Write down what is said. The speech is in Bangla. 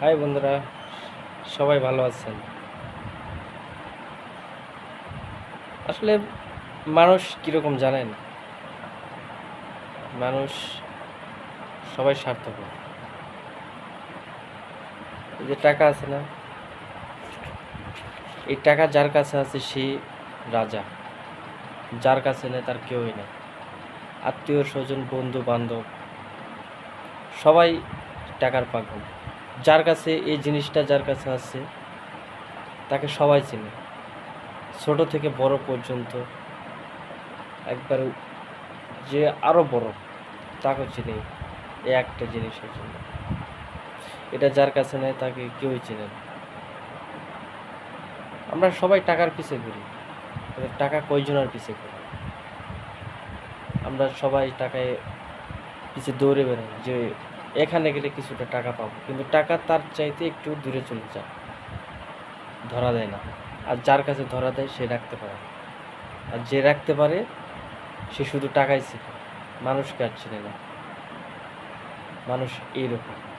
হাই বন্ধুরা, সবাই ভালো আছেন? আসলে মানুষ কীরকম জানেন? মানুষ সবাই স্বার্থপর। যে টাকা আছে না, এই টাকা যার কাছে আছে সে রাজা। যার কাছে নেই, তার কেউই নেই। আত্মীয় স্বজন বন্ধু বান্ধব সবাই টাকার পাগল। যার কাছে এই জিনিসটা যার কাছে আছে, তাকে সবাই চেনে। ছোট থেকে বড় পর্যন্ত একবার যে আরও বড়, তাকে চিনে এই একটা জিনিসের জন্য। এটা যার কাছে নেই, তাকে কেউই চেনে না। আমরা সবাই টাকার পিছে ঘুরি। টাকা কয়জনের পিছে ঘুরি? আমরা সবাই টাকায় পিছে দৌড়ে বেড়াই যে এখানে গেলে কিছুটা টাকা পাবো। কিন্তু টাকা তার চাইতে একটু দূরে চলে যায়। ধরা দেয় না। আর যার কাছে ধরা দেয়, সে রাখতে পারে আর যে রাখতে পারে, সে শুধু টাকাই শেখে। মানুষকে আর চিনে না। মানুষ এইরকম।